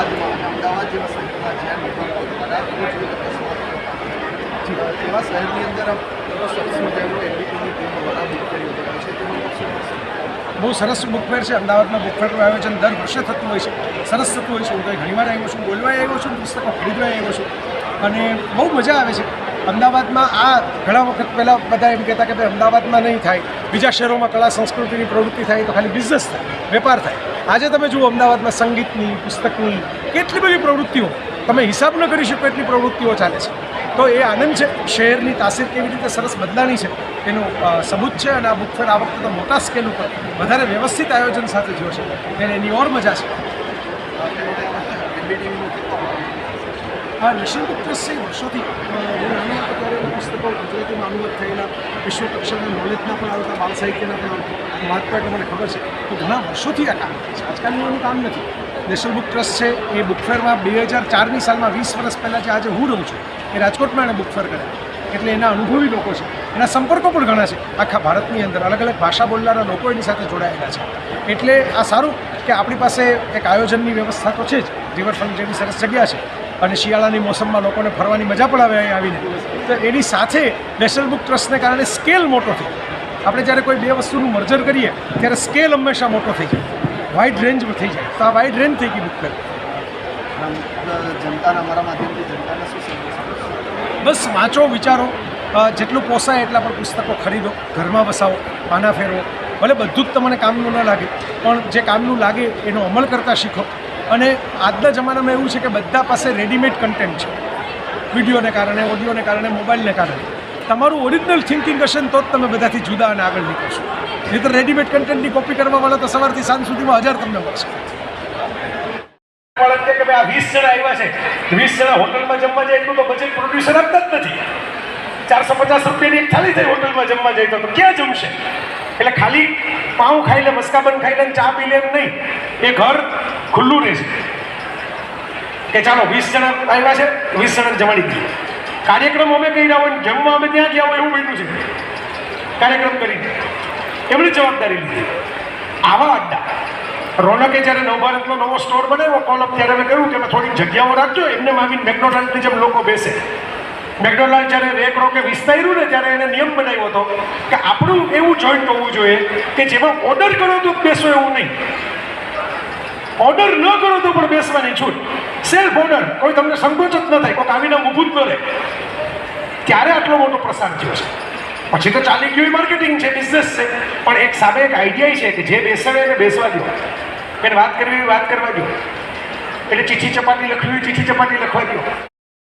અમદાવાદ જેવા શહેરમાં જ્યાં નિગમો દ્વારા એવા શહેરની અંદર સરસ મજાનું છે. તેનું બહુ સરસ બુકફેર છે. અમદાવાદમાં બુકફેરનું આયોજન દર વર્ષે થતું હોય છે. સરસ થતું હોય છે. હું તો ઘણીવાર આવ્યો છું. બોલવા આવ્યો છું. પુસ્તકો ખરીદવા આવ્યો છું. અને બહુ મજા આવે છે. અમદાવાદમાં આ ઘણા વખત પહેલાં બધા એમ કહેતા કે ભાઈ અમદાવાદમાં નહીં થાય, બીજા શહેરોમાં કલા સંસ્કૃતિની પ્રવૃત્તિ થાય તો ખાલી બિઝનેસ થાય, વેપાર થાય. આજે તમે જુઓ અમદાવાદમાં સંગીતની, પુસ્તકની કેટલી બધી પ્રવૃત્તિઓ, તમે હિસાબ ન કરી શકો એટલી પ્રવૃત્તિઓ ચાલે છે. તો એ આનંદ છે, શહેરની તાસીર કેવી રીતે સરસ બદલાણી છે, એનું સબૂત છે અને આ બુક ફેર આ વખતે મોટા સ્કેલ ઉપર વધારે વ્યવસ્થિત આયોજન સાથે જોશે ત્યારે એની ઓર મજા છે. આ બુક ટ્રસ્ટ વર્ષોથી નાનો હતો પુસ્તકો ગુજરાતીમાં અનુવાદ થયેલા વિશ્વ કક્ષાના નોલેજના પણ આવતા બાળ સાહિત્યના પણ વાંચતા એટલે મને ખબર છે તો ઘણા વર્ષોથી આ કામ છે આજકાલનું એનું કામ નથી નેશનલ બુક ટ્રસ્ટ છે એ બુકફેરમાં બે હજાર ચારની સાલમાં વીસ વર્ષ પહેલાં જે આજે હું રહું છું, એ રાજકોટમાં એણે બુકફેર કર્યા. એટલે એના અનુભવી લોકો છે, એના સંપર્કો પણ ઘણા છે, આખા ભારતની અંદર અલગ અલગ ભાષા બોલનારા લોકો એની સાથે જોડાયેલા છે. એટલે આ સારું કે આપણી પાસે એક આયોજનની વ્યવસ્થા તો છે જ રિવરફ્રન્ટ જેવી સરસ જગ્યા છે. અને શિયાળાની મોસમમાં લોકોને ફરવાની મજા પણ આવે અહીં આવીને. તો એની સાથે નેશનલ બુક ટ્રસ્ટને કારણે સ્કેલ મોટો થયો આપણે જ્યારે કોઈ બે વસ્તુનું મર્જર કરીએ ત્યારે સ્કેલ હંમેશા મોટો થઈ જાય. વાઇડ રેન્જ થઈ જાય. તો આ વાઇડ રેન્જ થઈ ગઈ બુક જનતાના મારા માધ્યમથી જનતાને શું? બસ વાંચો વિચારો જેટલું પોસાય એટલા પણ પુસ્તકો ખરીદો ઘરમાં વસાવો પાના ફેરવો. ભલે બધું જ તમને કામનું ન લાગે પણ જે કામનું લાગે એનો અમલ કરતાં શીખો. અને આજના જમાનામાં એવું છે કે બધા પાસે રેડીમેડ કન્ટેન્ટ છે. વિડીયોને કારણે ઓડિયોને કારણે મોબાઈલને કારણે. તમારું ઓરિજિનલ થિંકિંગ હશે તો જ તમે બધાથી જુદા અને આગળ નીકળશો. નહીં તો રેડીમેડ કન્ટેન્ટની કોપી કરવાવાળા તો સવારથી સાંજ સુધીમાં હજાર તમને મળશે. કે ભાઈ આ વીસ જણા આવ્યા છે. વીસ જણા હોટલમાં જમવા જાય એટલું તો બજેટ પ્રોડ્યુસર આપતા જ નથી. ચારસો પચાસ રૂપિયાની એક થાળી થઈ હોટલમાં જમવા જાય તો ક્યાં જમશે? એટલે ખાલી પાઉં ખાઈ લે મસ્કાબન ખાઈ લે ચા પી લે નહીં. એ ઘર ખુલ્લું રહેશે. કે ચાલો, વીસ જણા આવ્યા છે, વીસ જણા જમાડી દઈએ. કાર્યક્રમ અમે કહી રહ્યા હોય જમવા અમે ત્યાં ગયા હોય એવું બન્યું છે. કાર્યક્રમ કરી એમની જવાબદારી લીધી. આવા અડ્ડા. રોનકે જ્યારે નવભારતનો નવો સ્ટોર બનાવ્યો, કોલમ ત્યારે મેં કહ્યું કે અમે થોડીક જગ્યાઓ રાખજો. એમને આવીને મેકડોનાલ્ડની જેમ લોકો બેસે. મેકડોનાલ્ડ જ્યારે રેક રોકે વિસ્તાર્યું ને ત્યારે એને નિયમ બનાવ્યો હતો કે આપણું એવું જોઈન્ટ હોવું જોઈએ કે જેમાં ઓર્ડર કરો તો બેસો એવું નહીં. ઓર્ડર ન કરો તો પણ બેસવાની છૂટ. સેલ્ફ ઓર્ડર, કોઈ તમને સંકોચ જ ન થાય કોઈ આવીને ઊભું જ ન રહે. ત્યારે આટલો મોટો પ્રસાર થયો છે. પછી તો ચાલી ગયું માર્કેટિંગ છે બિઝનેસ છે. પણ એક સામે એક આઈડિયા છે કે જે બેસાડે એને બેસવા દો. એને વાત કરવી વાત કરવા દો. એટલે ચીઠી ચપાટી લખવી ચીઠી ચપાટી લખવા દો.